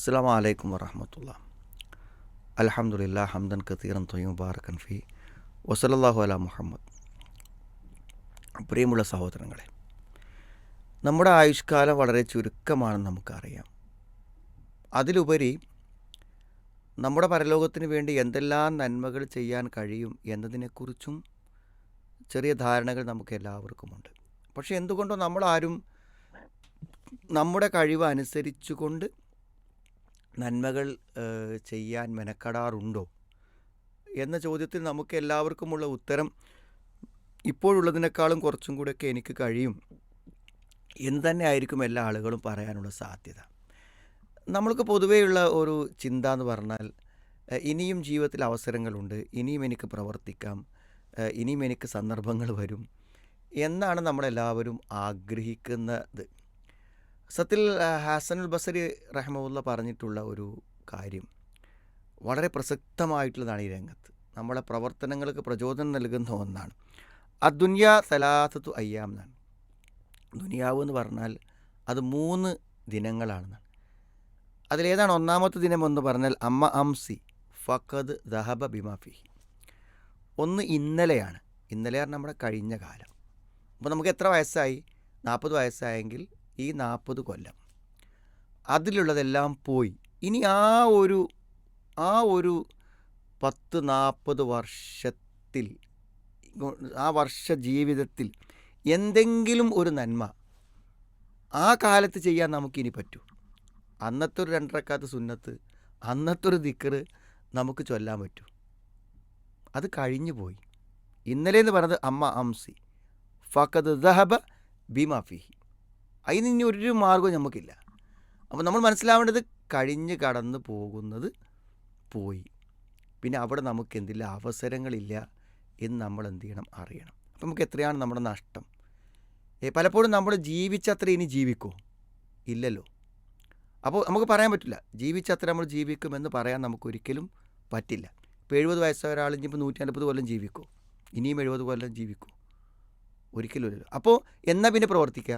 അസ്സാം വലൈക്കും വറഹമത്തുള്ള. അലഹമുല്ല ഹംദൻ കത്തീറൻ തൊയ്യും ബാറക്കൻ ഫി. വസലല്ലാഹു അല മുഹമ്മദ്. പ്രിയമുള്ള സഹോദരങ്ങളെ നമ്മുടെ ആയുഷ്കാലം വളരെ ചുരുക്കമാണെന്ന് നമുക്കറിയാം. അതിലുപരി നമ്മുടെ പരലോകത്തിന് വേണ്ടി എന്തെല്ലാം നന്മകൾ ചെയ്യാൻ കഴിയും എന്നതിനെക്കുറിച്ചും ചെറിയ ധാരണകൾ നമുക്ക് എല്ലാവർക്കുമുണ്ട്. പക്ഷെ എന്തുകൊണ്ടോ നമ്മളാരും നമ്മുടെ കഴിവ് അനുസരിച്ചുകൊണ്ട് നന്മകൾ ചെയ്യാൻ മെനക്കെടാറുണ്ടോ? എന്ന ചോദ്യത്തിൽ നമുക്ക് എല്ലാവർക്കുമുള്ള ഉത്തരം ഇപ്പോഴുള്ളതിനേക്കാളും കുറച്ചും കൂടെയൊക്കെ എനിക്ക് കഴിയും. എന്ന് തന്നെ ആയിരിക്കും എല്ലാ ആളുകളും പറയാനുള്ള സാധ്യത. നമ്മൾക്ക് പൊതുവെയുള്ള ഒരു ചിന്ത എന്ന് പറഞ്ഞാൽ ഇനിയും ജീവിതത്തിൽ അവസരങ്ങളുണ്ട് ഇനിയും എനിക്ക് പ്രവർത്തിക്കാം ഇനിയും എനിക്ക് സന്ദർഭങ്ങൾ വരും എന്നാണ് നമ്മളെല്ലാവരും ആഗ്രഹിക്കുന്നത്. സത്യത്തിൽ ഹാസനുൽ ബസരി റഹ്മുല്ല പറഞ്ഞിട്ടുള്ള ഒരു കാര്യം വളരെ പ്രസക്തമായിട്ടുള്ളതാണ് ഈ രംഗത്ത്. നമ്മളെ പ്രവർത്തനങ്ങൾക്ക് പ്രചോദനം നൽകുന്ന ഒന്നാണ്. അദ്ദുന്യ സലാത്തു അയ്യാം എന്നാണ്. ദുനിയാവ് എന്ന് പറഞ്ഞാൽ അത് മൂന്ന് ദിനങ്ങളാണെന്നാണ്. അതിലേതാണ് ഒന്നാമത്തെ ദിനം എന്ന് പറഞ്ഞാൽ അമ്മ അംസി ഫക്കത് ദഹബ ബിമാഫി ഒന്ന് ഇന്നലെയാണ്. ഇന്നലെയാണ് നമ്മുടെ കഴിഞ്ഞ കാലം. അപ്പോൾ നമുക്ക് എത്ര വയസ്സായി? നാൽപ്പത് വയസ്സായെങ്കിൽ ഈ നാൽപ്പത് കൊല്ലം. അതിലുള്ളതെല്ലാം പോയി. ഇനി ആ ഒരു ആ ഒരു പത്ത് നാൽപ്പത് വർഷത്തിൽ ആ വർഷ ജീവിതത്തിൽ എന്തെങ്കിലും ഒരു നന്മ ആ കാലത്ത് ചെയ്യാൻ നമുക്കിനി പറ്റൂ. അന്നത്തെ ഒരു രണ്ടരക്കാത്ത സുന്നത്ത് അന്നത്തെ ഒരു ദിക്കറ് നമുക്ക് ചൊല്ലാൻ പറ്റൂ. അത് കഴിഞ്ഞു പോയി. ഇന്നലെ എന്ന് പറഞ്ഞത് അമ്മ അംസി. ഫക്കത് ദഹബ ബിമാഫിഹി അതിന് ഒരു മാർഗവും നമുക്കില്ല. അപ്പോൾ നമ്മൾ മനസ്സിലാവേണ്ടത് കഴിഞ്ഞ് കടന്നു പോകുന്നത് പോയി. പിന്നെ അവിടെ നമുക്ക് എന്തില്ല അവസരങ്ങളില്ല എന്ന് നമ്മൾ എന്ത് ചെയ്യണം? അറിയണം. അപ്പം നമുക്ക് എത്രയാണ് നമ്മുടെ നഷ്ടം? പലപ്പോഴും നമ്മൾ ജീവിച്ചത്ര ഇനി ജീവിക്കുമോ ഇല്ലല്ലോ. അപ്പോൾ നമുക്ക് പറയാൻ പറ്റില്ല. ജീവിച്ചത്ര നമ്മൾ ജീവിക്കുമെന്ന് പറയാൻ നമുക്കൊരിക്കലും പറ്റില്ല. ഇപ്പോൾ എഴുപത് വയസ്സായ ഒരാൾ ഇനിയിപ്പോൾ നൂറ്റി അൻപത് കൊല്ലം ജീവിക്കുമോ ഇനിയും എഴുപത് കൊല്ലം ജീവിക്കുമോ ഒരിക്കലും ഇല്ലല്ലോ. അപ്പോൾ എന്നാൽ പിന്നെ പ്രവർത്തിക്കുക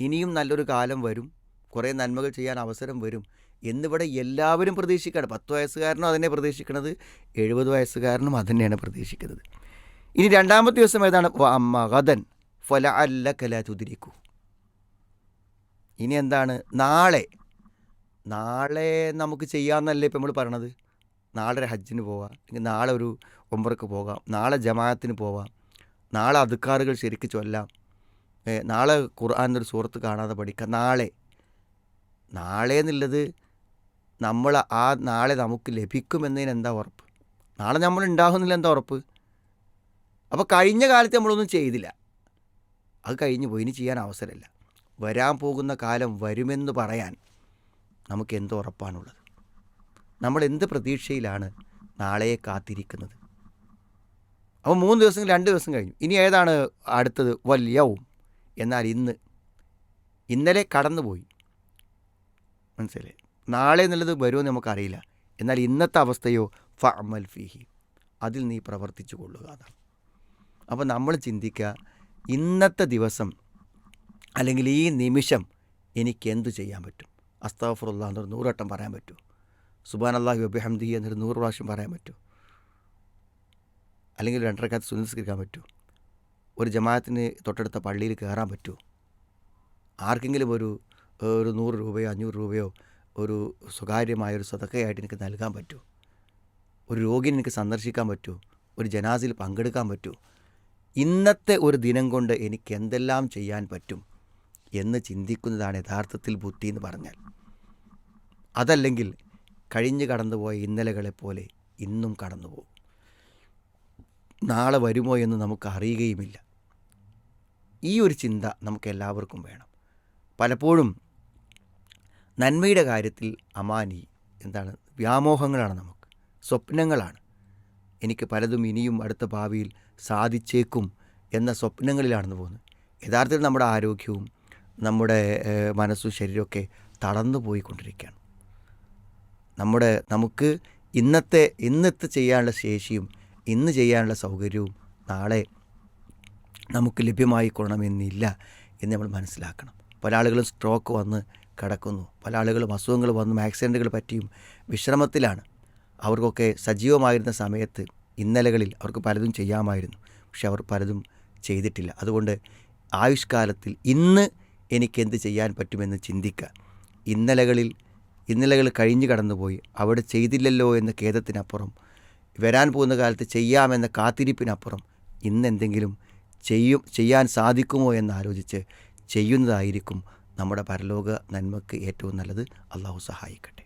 ഇനിയും നല്ലൊരു കാലം വരും. കുറേ നന്മകൾ ചെയ്യാൻ അവസരം വരും. എന്നിവിടെ എല്ലാവരും പ്രതീക്ഷിക്കുകയാണ് പത്ത് വയസ്സുകാരനും അതിനെ പ്രതീക്ഷിക്കുന്നത് എഴുപത് വയസ്സുകാരനും അതുതന്നെയാണ് പ്രതീക്ഷിക്കുന്നത്. ഇനി രണ്ടാമത്തെ ദിവസം ഏതാണ്? മകതൻ ഫല അല്ല കല ഇനി എന്താണ്? നാളെ. നാളെ നമുക്ക് ചെയ്യാമെന്നല്ലേ ഇപ്പം നമ്മൾ പറയണത്? നാളെ ഒരു ഹജ്ജിന് പോവാം. അല്ലെങ്കിൽ നാളെ ഒരു ഒമ്പറക്ക് പോകാം. നാളെ ജമാഅത്തിന് പോവാം. നാളെ അതുക്കാറുകൾ ശരിക്ക് ചൊല്ലാം. നാളെ ഖുർആൻ ഒരു സുഹൃത്ത് കാണാതെ പഠിക്കാം നാളെ. നാളെ എന്നുള്ളത് നമ്മൾ ആ നാളെ നമുക്ക് ലഭിക്കുമെന്നതിന് എന്താ ഉറപ്പ്? നാളെ നമ്മൾ ഉണ്ടാകുന്നില്ല എന്താ ഉറപ്പ്? അപ്പോൾ കഴിഞ്ഞ കാലത്ത് നമ്മളൊന്നും ചെയ്തില്ല. അത് കഴിഞ്ഞു പോയി. ഇനി ചെയ്യാൻ അവസരമില്ല. വരാൻ പോകുന്ന കാലം വരുമെന്ന് പറയാൻ നമുക്ക് എന്ത് ഉറപ്പാണുള്ളത്? നമ്മൾ എന്ത് പ്രതീക്ഷയിലാണ് നാളെയെ കാത്തിരിക്കുന്നത്? അപ്പോൾ മൂന്ന് ദിവസം രണ്ട് ദിവസം കഴിഞ്ഞു. ഇനി ഏതാണ് അടുത്തത്? വല്യവും. എന്നാൽ ഇന്ന് ഇന്നലെ കടന്നുപോയി. മനസ്സിലായി നാളെ എന്നുള്ളത് വരുമെന്ന് നമുക്കറിയില്ല. എന്നാൽ ഇന്നത്തെ അവസ്ഥയോ ഫ അമൽ ഫീഹി. അതിൽ നീ പ്രവർത്തിച്ചു കൊള്ളുക അതാണ് അപ്പോൾ നമ്മൾ ചിന്തിക്കുക ഇന്നത്തെ ദിവസം അല്ലെങ്കിൽ ഈ നിമിഷം എനിക്ക് എന്തു ചെയ്യാൻ പറ്റും? അസ്താഫുറുള്ള എന്നൊരു നൂറട്ടം പറയാൻ പറ്റൂ സുബാൻ അള്ളാഹു അബിഹംദി എന്നൊരു നൂറ് പ്രാവശ്യം പറയാൻ പറ്റൂ അല്ലെങ്കിൽ രണ്ടരക്കാലത്ത് സുനിസ്കരിക്കാൻ പറ്റുമോ? ഒരു ജമാഅത്തിന് തൊട്ടടുത്ത പള്ളിയിൽ കയറാൻ പറ്റുമോ ആർക്കെങ്കിലും ഒരു ഒരു നൂറ് രൂപയോ അഞ്ഞൂറ് രൂപയോ ഒരു സ്വകാര്യമായൊരു സ്വതക്കയായിട്ട് എനിക്ക് നൽകാൻ പറ്റുമോ ഒരു രോഗിനെ എനിക്ക് സന്ദർശിക്കാൻ പറ്റുമോ ഒരു ജനാസിൽ പങ്കെടുക്കാൻ പറ്റുമോ ഇന്നത്തെ ഒരു ദിനം കൊണ്ട് എനിക്ക് എന്തെല്ലാം ചെയ്യാൻ പറ്റും എന്ന് ചിന്തിക്കുന്നതാണ് യഥാർത്ഥത്തിൽ ബുദ്ധി എന്ന് പറഞ്ഞാൽ. അതല്ലെങ്കിൽ കഴിഞ്ഞു കടന്നുപോയ ഇന്നലകളെപ്പോലെ ഇന്നും കടന്നുപോകും. നാളെ വരുമോ എന്ന് നമുക്ക് അറിയുകയുമില്ല. ഈ ഒരു ചിന്ത നമുക്ക് എല്ലാവർക്കും വേണം. പലപ്പോഴും നന്മയുടെ കാര്യത്തിൽ അമാനി എന്താണ് വ്യാമോഹങ്ങളാണ് നമുക്ക് സ്വപ്നങ്ങളാണ്. എനിക്ക് പലതും ഇനിയും അടുത്ത ഭാവിയിൽ സാധിച്ചേക്കും എന്ന സ്വപ്നങ്ങളിലാണെന്ന് പോകുന്നത് യഥാർത്ഥത്തിൽ നമ്മുടെ ആരോഗ്യവും നമ്മുടെ മനസ്സും ശരീരമൊക്കെ തളർന്നു പോയിക്കൊണ്ടിരിക്കുകയാണ്. നമ്മുടെ നമുക്ക് ഇന്നത്തെ ഇന്നത്തെ ചെയ്യാനുള്ള ശേഷിയും ഇന്ന് ചെയ്യാനുള്ള സൗകര്യവും നാളെ നമുക്ക് ലഭ്യമായിക്കൊള്ളണമെന്നില്ല എന്ന് നമ്മൾ മനസ്സിലാക്കണം. പല ആളുകളും സ്ട്രോക്ക് വന്ന് കിടക്കുന്നു. പല ആളുകളും അസുഖങ്ങൾ വന്നും ആക്സിഡന്റുകൾ പറ്റിയും വിശ്രമത്തിലാണ്. അവർക്കൊക്കെ സജീവമായിരുന്ന സമയത്ത് ഇന്നലകളിൽ അവർക്ക് പലതും ചെയ്യാമായിരുന്നു. പക്ഷെ അവർ പലതും ചെയ്തിട്ടില്ല. അതുകൊണ്ട് ആയുഷ്കാലത്തിൽ ഇന്ന് എനിക്കെന്ത് ചെയ്യാൻ പറ്റുമെന്ന് ചിന്തിക്കുക. ഇന്നലകളിൽ ഇന്നലകൾ കഴിഞ്ഞു കടന്നുപോയി. അവിടെ ചെയ്തില്ലല്ലോ എന്ന ഖേദത്തിനപ്പുറം വരാൻ പോകുന്ന കാലത്ത് ചെയ്യാമെന്ന കാത്തിരിപ്പിനപ്പുറം ഇന്നെന്തെങ്കിലും ചെയ്യും ചെയ്യാൻ സാധിക്കുമോ എന്ന് ആലോചിച്ച് ചെയ്യുന്നതായിരിക്കും നമ്മുടെ പരലോക നന്മയ്ക്ക് ഏറ്റവും നല്ലത്. അള്ളാഹു സഹായിക്കട്ടെ.